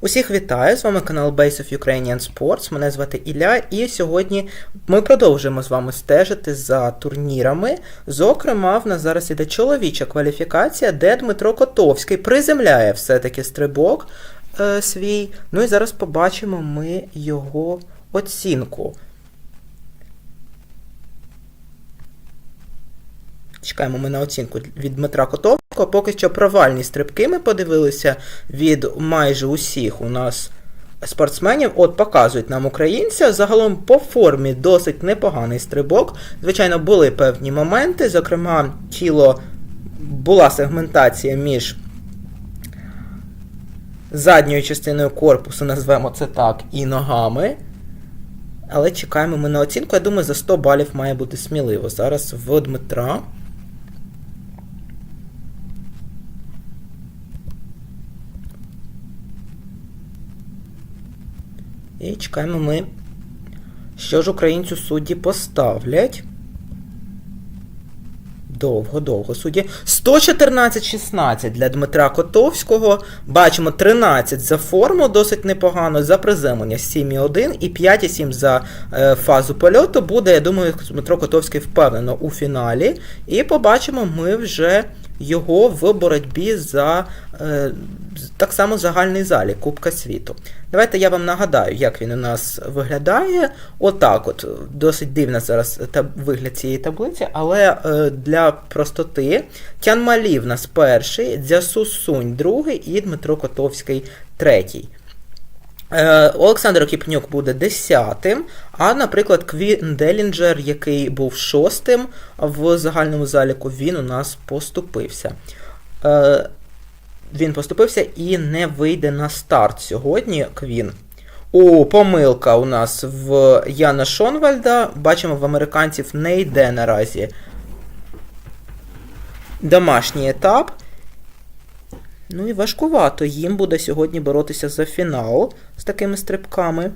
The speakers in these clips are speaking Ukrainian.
Усіх вітаю! З вами канал Base of Ukrainian Sports. Мене звати Ілля, і сьогодні ми продовжуємо з вами стежити за турнірами. Зокрема, в нас зараз іде чоловіча кваліфікація, де Дмитро Котовський приземляє все-таки стрибок е, свій. Ну і зараз побачимо ми його оцінку. Чекаємо ми на оцінку від Дмитра Котовського. Поки що провальні стрибки ми подивилися від майже усіх у нас спортсменів. От показують нам українця. Загалом по формі досить непоганий стрибок. Звичайно, були певні моменти. Зокрема, тіло була сегментація між задньою частиною корпусу, назвемо це так, і ногами. Але чекаємо ми на оцінку. Я думаю, за 100 балів має бути сміливо. Зараз в Дмитра. І чекаємо ми, що ж українцю судді поставлять. Довго-довго судді. 114-16 для Дмитра Котовського. Бачимо 13 за форму, досить непогано. За приземлення 7,1 і 5,7 за е, фазу польоту. Буде, я думаю, Дмитро Котовський впевнено у фіналі. І побачимо ми вже його в боротьбі за е, так само загальний залі Кубка світу. Давайте я вам нагадаю, як він у нас виглядає. Отак от. Досить дивна зараз таб вигляд цієї таблиці, але е, для простоти Тян Малів нас перший, Дзясу Сунь другий і Дмитро Котовський третій. Е, Олександр Кіпнюк буде десятим, а, наприклад, Квін Делінджер, який був шостим в загальному заліку, він у нас поступився. Е, він поступився і не вийде на старт сьогодні. Квін. О, помилка у нас в Яна Шонвальда. Бачимо, в американців не йде наразі домашній етап. Ну і важкувато їм буде сьогодні боротися за фінал з такими стрибками.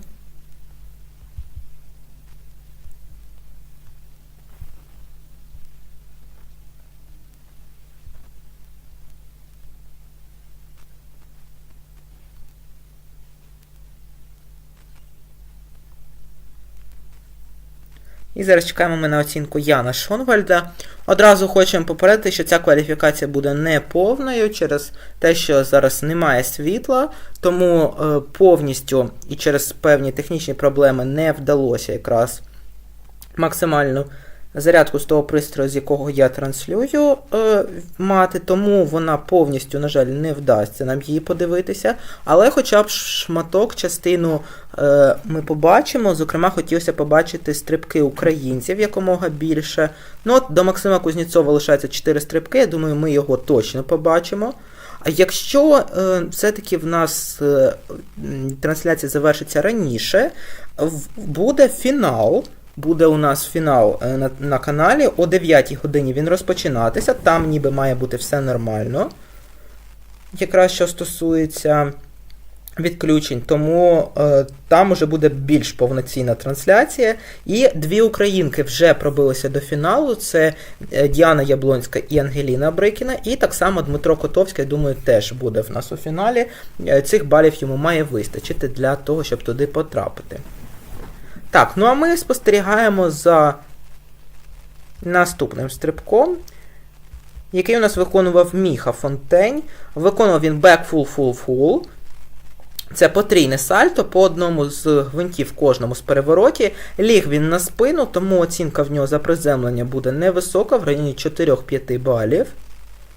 І зараз чекаємо ми на оцінку Яна Шонвальда. Одразу хочемо попередити, що ця кваліфікація буде неповною через те, що зараз немає світла, тому е, повністю і через певні технічні проблеми не вдалося якраз максимально зарядку з того пристрою, з якого я транслюю е, мати, тому вона повністю, на жаль, не вдасться нам її подивитися. Але хоча б шматок, частину е, ми побачимо. Зокрема, хотілося побачити стрибки українців якомога більше. Ну от До Максима Кузнєцова лишається 4 стрибки, я думаю, ми його точно побачимо. А якщо е, все-таки в нас е, трансляція завершиться раніше, буде фінал буде у нас фінал е, на, на каналі. О 9 годині він розпочинатися. Там ніби має бути все нормально. Якраз що стосується відключень, тому е, там уже буде більш повноцінна трансляція. І дві українки вже пробилися до фіналу: це е, Діана Яблонська і Ангеліна Брикіна. І так само Дмитро Котовський, думаю, теж буде в нас у фіналі. Е, цих балів йому має вистачити для того, щоб туди потрапити. Так, ну а ми спостерігаємо за наступним стрибком, який у нас виконував Міха Фонтень. Виконував він back full full full. Це потрійне сальто по одному з гвинтів кожному з перевороті. Ліг він на спину, тому оцінка в нього за приземлення буде невисока, в районі 4-5 балів.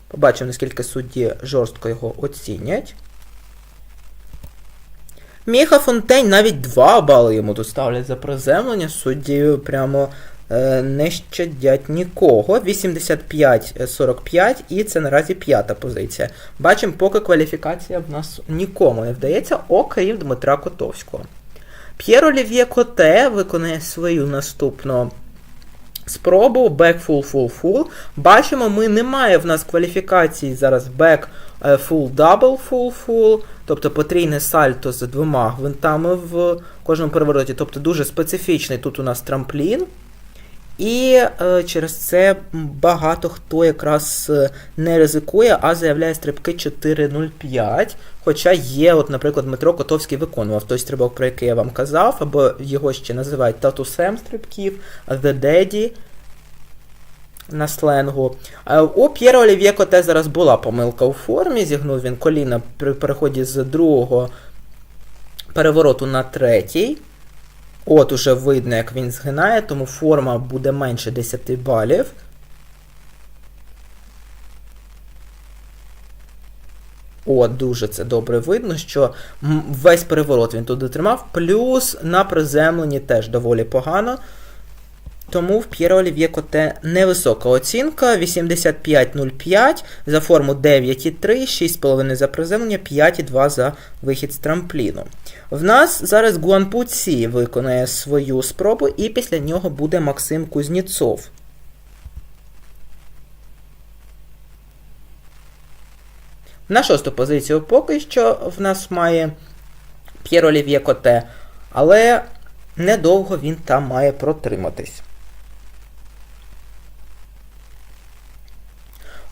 Побачимо, наскільки судді жорстко його оцінять. Міха Фонтень навіть 2 бали йому доставлять за приземлення. Судді прямо е, не щадять нікого. 85-45, і це наразі п'ята позиція. Бачимо, поки кваліфікація в нас нікому не вдається, окрім Дмитра Котовського. П'єр Олів'є Коте виконає свою наступну спробу. Back full full full. Бачимо, ми немає в нас кваліфікації зараз back е, full double full full. Тобто потрійне сальто з двома гвинтами в кожному перевороті. Тобто дуже специфічний тут у нас трамплін. І е, через це багато хто якраз е, не ризикує, а заявляє стрибки 4.05. Хоча є, от, наприклад, Дмитро Котовський виконував той стрибок, про який я вам казав, або його ще називають татусем стрибків, The Daddy на сленгу. У П'єра Олів'є Коте зараз була помилка у формі, зігнув він коліна при переході з другого перевороту на третій. От уже видно, як він згинає, тому форма буде менше 10 балів. О, дуже це добре видно, що весь переворот він тут дотримав. Плюс на приземленні теж доволі погано. Тому в П'єро Олів'є Коте невисока оцінка. 85,05 за форму 9,3, 6,5 за приземлення, 5,2 за вихід з трампліну. В нас зараз Гуанпу Ці виконає свою спробу, і після нього буде Максим Кузніцов. На шосту позицію поки що в нас має П'єро Олів'є Коте, але недовго він там має протриматись.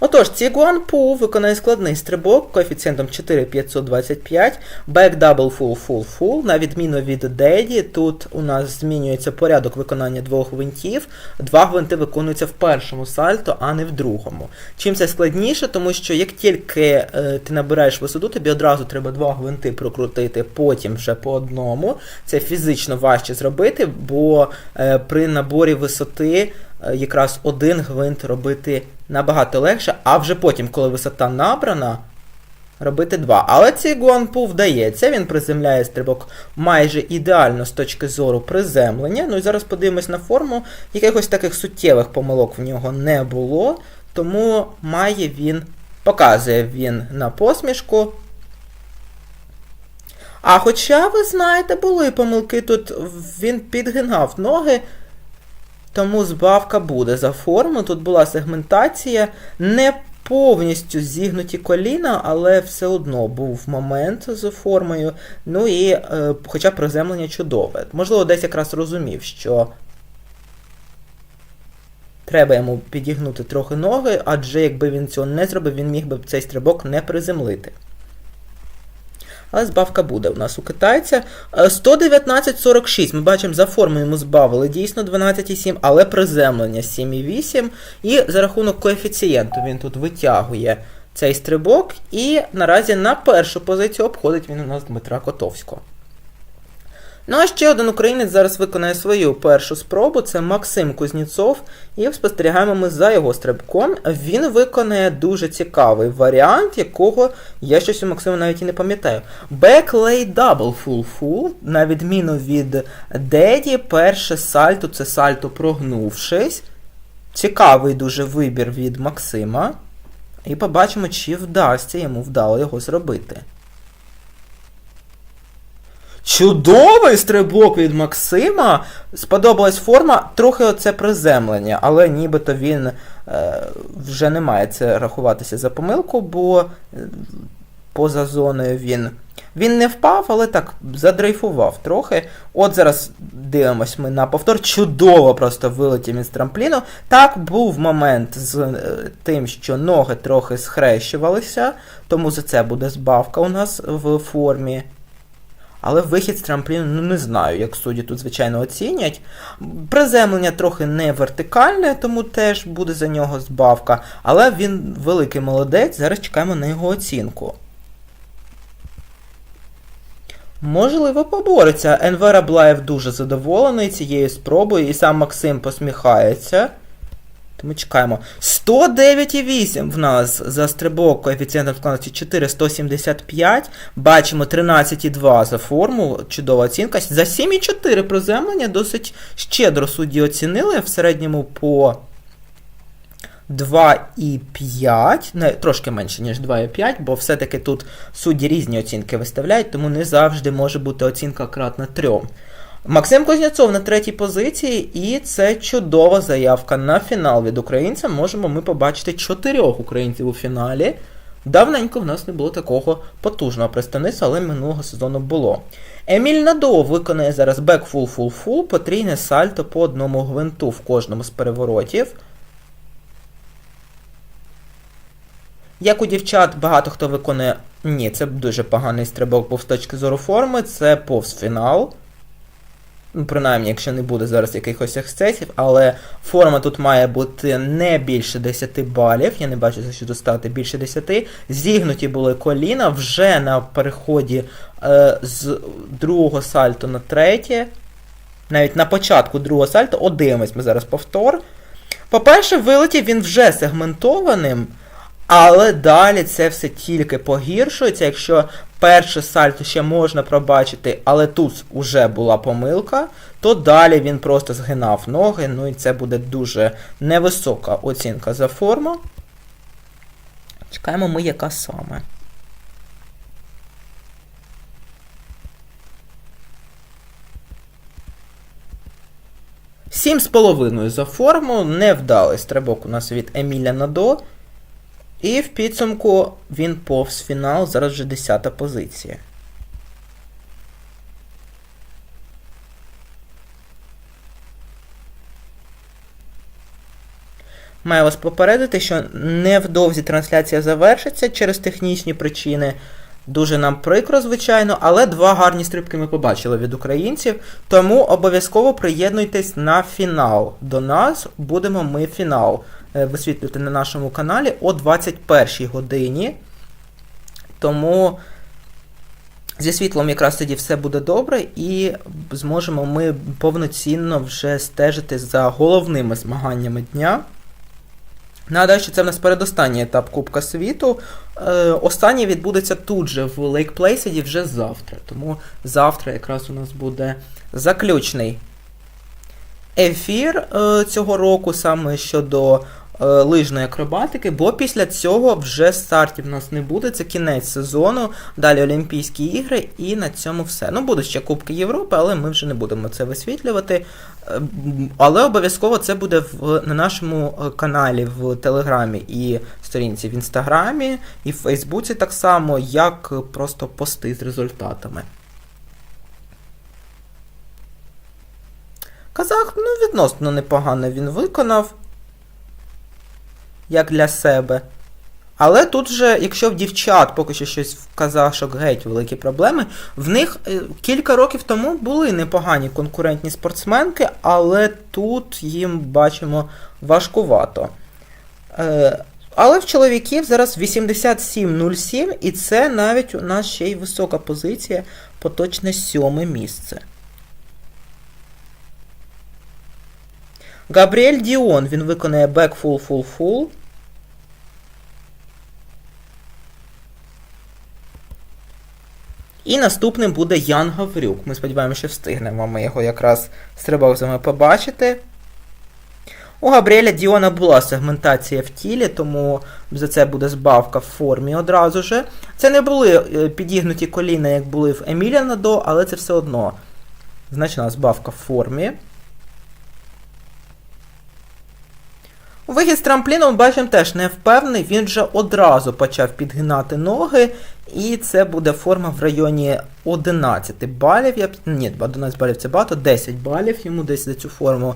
Отож, Цігуан Пу виконає складний стрибок коефіцієнтом 4525, back double full full full, на відміну від Деді, тут у нас змінюється порядок виконання двох гвинтів. Два гвинти виконуються в першому сальто, а не в другому. Чим це складніше, тому що як тільки е, ти набираєш висоту, тобі одразу треба два гвинти прокрутити, потім вже по одному. Це фізично важче зробити, бо е, при наборі висоти. Е, якраз один гвинт робити набагато легше, а вже потім, коли висота набрана, робити два. Але цей Гуанпу вдається, він приземляє стрибок майже ідеально з точки зору приземлення. Ну і зараз подивимось на форму. Якихось таких суттєвих помилок в нього не було, тому має він, показує він на посмішку. А хоча, ви знаєте, були помилки тут, він підгинав ноги. Тому збавка буде за форму. Тут була сегментація, не повністю зігнуті коліна, але все одно був момент з формою. Ну і е, хоча приземлення чудове. Можливо, десь якраз розумів, що треба йому підігнути трохи ноги, адже якби він цього не зробив, він міг би цей стрибок не приземлити але збавка буде у нас у китайця. 119,46. Е, Ми бачимо, за форму йому збавили дійсно 12,7, але приземлення 7,8. І за рахунок коефіцієнту він тут витягує цей стрибок. І наразі на першу позицію обходить він у нас Дмитра Котовського. Ну а ще один українець зараз виконає свою першу спробу, це Максим Кузніцов, і спостерігаємо ми за його стрибком. Він виконає дуже цікавий варіант, якого я щось у Максима навіть і не пам'ятаю. Backlay double full full, на відміну від Деді, перше сальто це сальто прогнувшись. Цікавий дуже вибір від Максима. І побачимо, чи вдасться йому вдало його зробити. Чудовий стрибок від Максима. Сподобалась форма, трохи оце приземлення, але нібито він е, вже не має це рахуватися за помилку, бо е, поза зоною він. Він не впав, але так задрейфував трохи. От зараз дивимось ми на повтор. Чудово просто вилетів він з трампліну. Так, був момент з е, тим, що ноги трохи схрещувалися, тому за це буде збавка у нас в формі. Але вихід з трампліну, ну не знаю, як судді тут, звичайно, оцінять. Приземлення трохи не вертикальне, тому теж буде за нього збавка. Але він великий молодець, зараз чекаємо на його оцінку. Можливо, побореться. Енвер Аблаєв дуже задоволений цією спробою, і сам Максим посміхається. Тому чекаємо. 109,8 в нас за стрибок коефіцієнтом складності 4, 175. Бачимо 13,2 за форму. Чудова оцінка. За 7,4 приземлення досить щедро судді оцінили. В середньому по 2,5. Не, трошки менше, ніж 2,5, бо все-таки тут судді різні оцінки виставляють, тому не завжди може бути оцінка кратна 3. Максим Кузнєцов на третій позиції, і це чудова заявка на фінал від українця. Можемо ми побачити чотирьох українців у фіналі. Давненько в нас не було такого потужного представництва, але минулого сезону було. Еміль Надо виконає зараз бек фул фул фул потрійне сальто по одному гвинту в кожному з переворотів. Як у дівчат, багато хто виконує. Ні, це дуже поганий стрибок був з точки зору форми, це повз фінал. Ну, принаймні, якщо не буде зараз якихось ексцесів, але форма тут має бути не більше 10 балів. Я не бачу, за що достати більше 10. Зігнуті були коліна вже на переході е, з другого сальто на третє. Навіть на початку другого сальто, От дивимось ми зараз повтор. По-перше, вилетів він вже сегментованим. Але далі це все тільки погіршується. Якщо перше сальто ще можна пробачити, але тут вже була помилка, то далі він просто згинав ноги. Ну і це буде дуже невисока оцінка за форму. Чекаємо ми, яка саме. Сім з половиною за форму. Невдалий стрибок у нас від Еміля Надо. І в підсумку він повз фінал, зараз вже 10 позиція. Маю вас попередити, що невдовзі трансляція завершиться через технічні причини. Дуже нам прикро, звичайно, але два гарні стрибки ми побачили від українців. Тому обов'язково приєднуйтесь на фінал. До нас будемо ми фінал. Е, висвітлювати на нашому каналі о 21 годині. Тому зі світлом якраз тоді все буде добре, і зможемо ми повноцінно вже стежити за головними змаганнями дня. Нагадаю, що це в нас передостанній етап Кубка світу. Е, Останній відбудеться тут же в Лейк Плейсіді вже завтра. Тому завтра якраз у нас буде заключний ефір е, цього року, саме щодо Е, лижної акробатики, бо після цього вже стартів у нас не буде. Це кінець сезону, далі Олімпійські ігри, і на цьому все. Ну, будуть ще Кубки Європи, але ми вже не будемо це висвітлювати. Е, але обов'язково це буде в, на нашому каналі в Телеграмі і сторінці в Інстаграмі, і в Фейсбуці так само, як просто пости з результатами. Казах, ну, відносно непогано він виконав як для себе. Але тут же, якщо в дівчат поки що щось в казашок геть великі проблеми, в них е, кілька років тому були непогані конкурентні спортсменки, але тут їм бачимо важкувато. Е, але в чоловіків зараз 87-07, і це навіть у нас ще й висока позиція, поточне сьоме місце. Габріель Діон він виконає бек фул фул фул. І наступним буде Ян Гаврюк. Ми сподіваємося, що встигнемо ми його якраз з вами побачити. У Габріеля Діона була сегментація в тілі, тому за це буде збавка в формі одразу же. Це не були е, підігнуті коліна, як були в Еміля Надо, але це все одно значна збавка в формі. Вихід з трампліном, бачимо, теж не впевнений, він вже одразу почав підгинати ноги, і це буде форма в районі 11 балів. Я Ні, 11 балів це багато, 10 балів йому десь за цю форму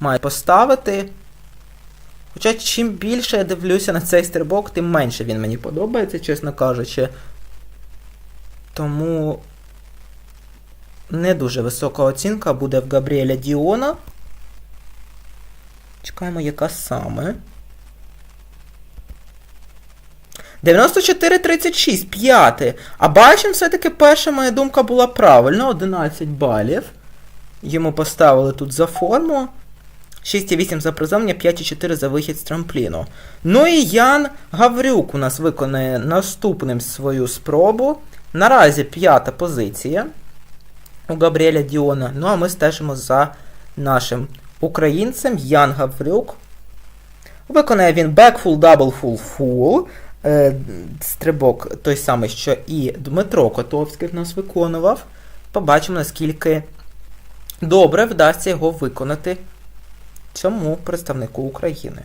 має поставити. Хоча чим більше я дивлюся на цей стрибок, тим менше він мені подобається, чесно кажучи. Тому не дуже висока оцінка буде в Габріеля Діона. Чекаємо, яка саме. 94-36, п'яте. А бачимо, все-таки перша моя думка була правильна. 11 балів. Йому поставили тут за форму. 6,8 за призовнення, 5,4 за вихід з трампліну. Ну і Ян Гаврюк у нас виконає наступним свою спробу. Наразі п'ята позиція у Габріеля Діона. Ну а ми стежимо за нашим українцем Ян Гаврюк. Виконає він Backful, double full full. Е, стрибок той самий, що і Дмитро Котовський в нас виконував. Побачимо, наскільки добре вдасться його виконати цьому представнику України.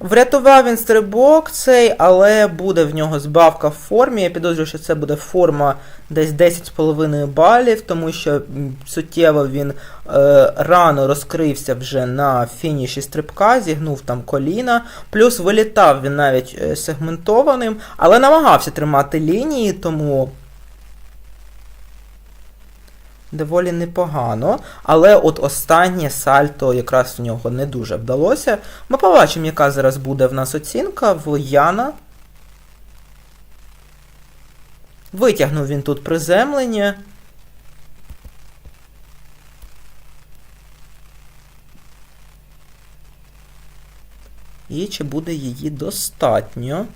Врятував він стрибок цей, але буде в нього збавка в формі. Я підозрюю, що це буде форма десь 10,5 балів, тому що суттєво він е, рано розкрився вже на фініші стрибка, зігнув там коліна. Плюс вилітав він навіть е, сегментованим, але намагався тримати лінії, тому. Доволі непогано, але от останнє сальто якраз в нього не дуже вдалося. Ми побачимо, яка зараз буде в нас оцінка в Яна. Витягнув він тут приземлення. І чи буде її достатньо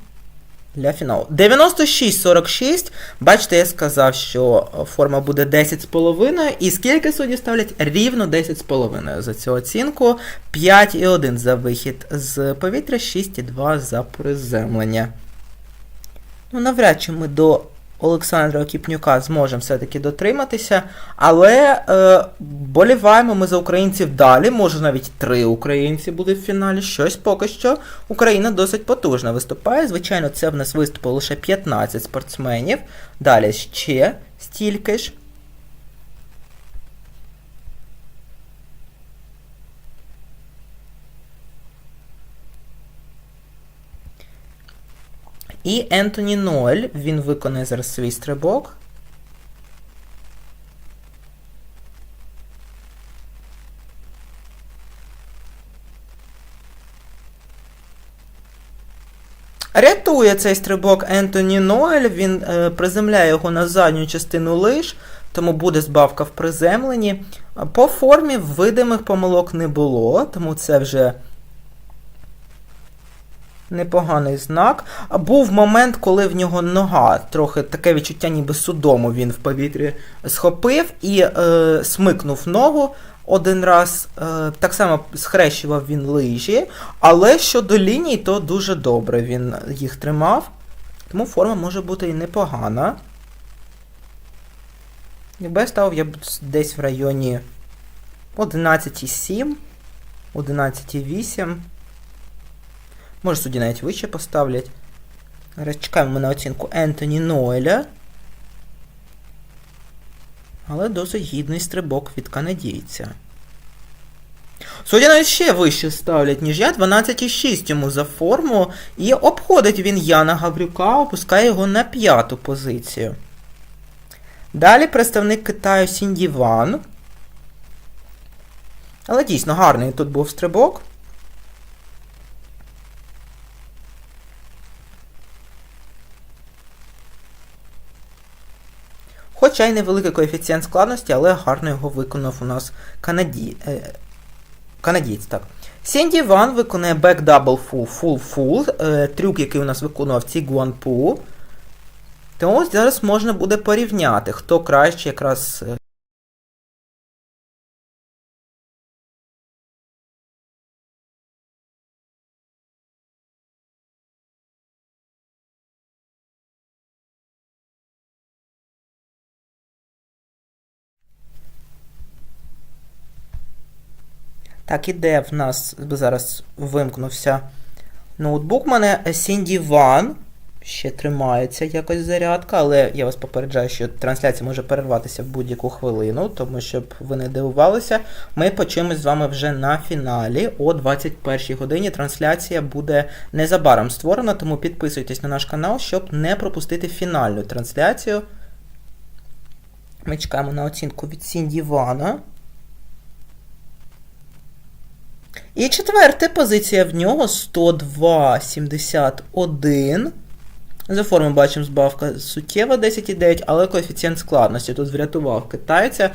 для фіналу? 96-46. Бачите, я сказав, що форма буде 10,5. І скільки судді ставлять? Рівно 10,5 за цю оцінку. 5,1 за вихід з повітря, 6,2 за приземлення. Ну, навряд чи ми до Олександра Окіпнюка зможемо все-таки дотриматися. Але е, боліваємо ми за українців далі. Може навіть три українці будуть в фіналі. Щось поки що. Україна досить потужно виступає. Звичайно, це в нас виступило лише 15 спортсменів. Далі ще стільки ж. І Ентоні Ноель, він виконає зараз свій стрибок. Рятує цей стрибок Ентоні Ноель, він е, приземляє його на задню частину лиш, тому буде збавка в приземленні. По формі видимих помилок не було, тому це вже непоганий знак. Був момент, коли в нього нога, трохи таке відчуття, ніби судому він в повітрі схопив і е, смикнув ногу один раз. Е, так само схрещував він лижі, але щодо ліній, то дуже добре він їх тримав. Тому форма може бути і непогана. Якби я ставив я десь в районі 11,7, 11,8. Може судді навіть вище поставлять. Зараз чекаємо ми на оцінку Ентоні Нойля. Але досить гідний стрибок від канадійця. Судді навіть ще вище ставлять, ніж я. 12,6 йому за форму. І обходить він Яна Гаврюка, опускає його на п'яту позицію. Далі представник Китаю Сінді Ван. Але дійсно гарний тут був стрибок. Хоча й невеликий коефіцієнт складності, але гарно його виконав у нас канаді... е... канадієць. так. Сінді Ван виконує back double full full full, е... трюк, який у нас виконував Ці Гуанпу. Тому зараз можна буде порівняти, хто краще якраз. Так, іде в нас зараз вимкнувся ноутбук. У мене Сінді Ван. Ще тримається якось зарядка, але я вас попереджаю, що трансляція може перерватися в будь-яку хвилину, тому щоб ви не дивувалися, ми почуємось з вами вже на фіналі о 21 годині. Трансляція буде незабаром створена, тому підписуйтесь на наш канал, щоб не пропустити фінальну трансляцію. Ми чекаємо на оцінку від Сінді І четверта позиція в нього 102,71. За форму бачимо збавка суттєва 10,9, але коефіцієнт складності тут врятував китайця.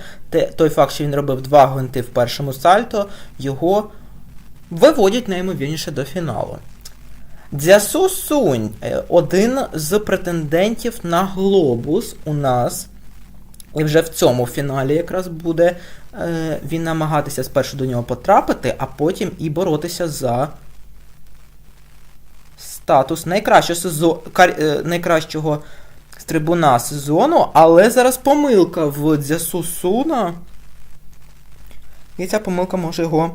Той факт, що він робив два гвинти в першому сальто, його виводять найімовірніше до фіналу. Дзясу Сунь, е, один з претендентів на глобус у нас. І вже в цьому фіналі якраз буде е, він намагатися спершу до нього потрапити, а потім і боротися за статус найкращого, сезо... кар... е, найкращого стрибуна сезону, але зараз помилка в Дзясу Суна. І ця помилка може його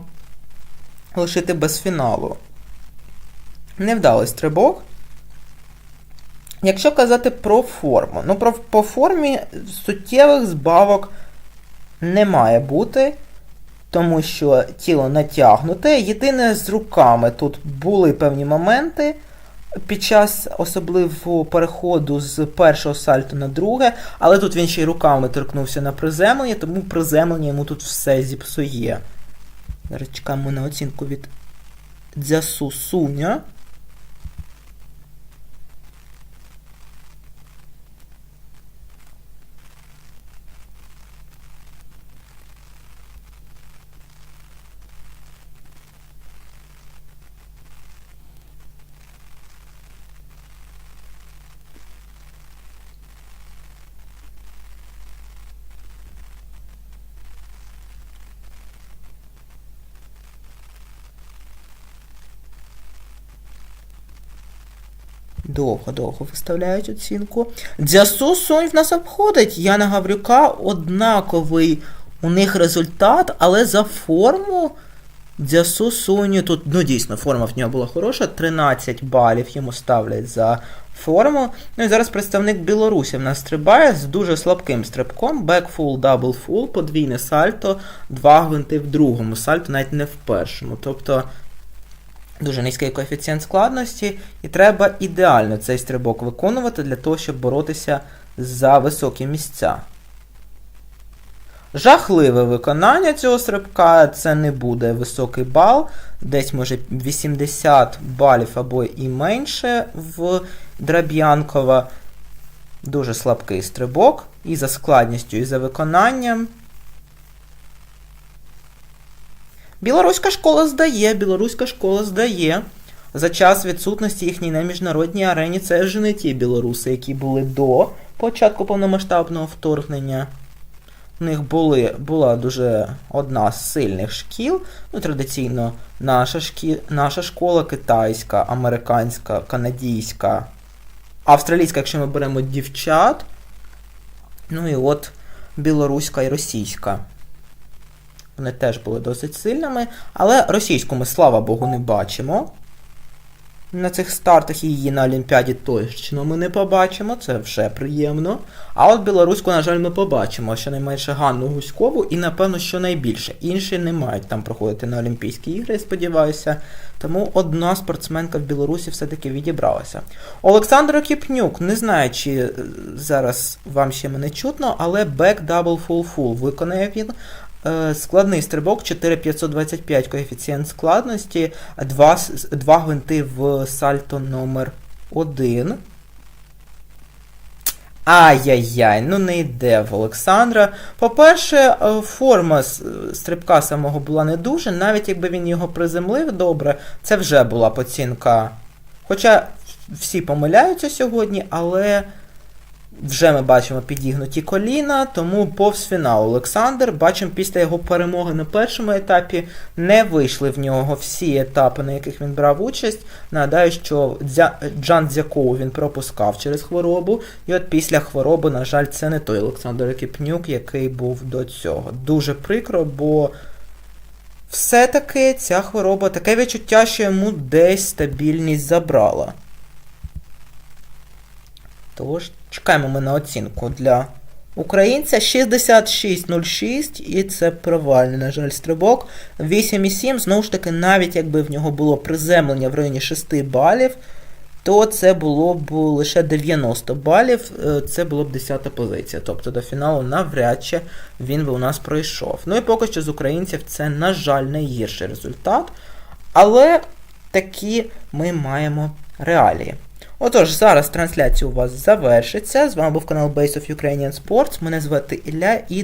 лишити без фіналу. Невдалий стрибок. Якщо казати про форму, ну про, по формі суттєвих збавок не має бути, тому що тіло натягнуте. Єдине з руками тут були певні моменти під час особливого переходу з першого сальту на друге, але тут він ще й руками торкнувся на приземлення, тому приземлення йому тут все зіпсує. Зараз чекаємо на оцінку від Дзясу Суня. Довго-довго виставляють оцінку. Дзясу Сунь в нас обходить. Яна Гаврюка однаковий у них результат, але за форму Дзясу Суню тут, ну дійсно, форма в нього була хороша. 13 балів йому ставлять за форму. Ну і зараз представник Білорусі в нас стрибає з дуже слабким стрибком. Бекфул, даблфул, подвійне сальто, два гвинти в другому сальто, навіть не в першому. Тобто. Дуже низький коефіцієнт складності, і треба ідеально цей стрибок виконувати для того, щоб боротися за високі місця. Жахливе виконання цього стрибка, це не буде високий бал, десь може 80 балів або і менше в Драб'янкова. Дуже слабкий стрибок і за складністю, і за виконанням. Білоруська школа здає, білоруська школа здає. За час відсутності їхній на міжнародній арені це вже не ті білоруси, які були до початку повномасштабного вторгнення. У них були, була дуже одна з сильних шкіл. Ну, традиційно наша, шкі, наша школа китайська, американська, канадійська, австралійська, якщо ми беремо дівчат. Ну і от білоруська і російська. Вони теж були досить сильними, але російську ми, слава Богу, не бачимо. На цих стартах її на Олімпіаді точно ми не побачимо, це вже приємно. А от білоруську, на жаль, ми побачимо щонайменше Ганну Гуськову і, напевно, що найбільше. Інші не мають там проходити на Олімпійські ігри, сподіваюся. Тому одна спортсменка в Білорусі все-таки відібралася. Олександр Окіпнюк, не знаю, чи зараз вам ще мене чутно, але бек дабл фул фул виконає він. Складний стрибок 4525 коефіцієнт складності, 2, 2 гвинти в сальто номер 1 Ай-яй-яй, ну не йде в Олександра. По-перше, форма стрибка самого була не дуже, навіть якби він його приземлив добре, це вже була поцінка. Хоча всі помиляються сьогодні, але. Вже ми бачимо підігнуті коліна, тому повз фінал Олександр. Бачимо, після його перемоги на першому етапі не вийшли в нього всі етапи, на яких він брав участь. Нагадаю, що. Джан Дзякову він пропускав через хворобу. І от після хвороби, на жаль, це не той Олександр Екіпнюк, який був до цього. Дуже прикро, бо все-таки ця хвороба таке відчуття, що йому десь стабільність забрала. Тож, чекаємо ми на оцінку для українця 66.06, і це провальний, на жаль, стрибок. 8,7, знову ж таки, навіть якби в нього було приземлення в районі 6 балів, то це було б лише 90 балів, це було б 10 позиція. Тобто до фіналу навряд чи він би у нас пройшов. Ну і поки що з українців це, на жаль, найгірший результат. Але такі ми маємо реалії. Отож, зараз трансляція у вас завершиться. З вами був канал Base of Ukrainian Sports. Мене звати Ілля і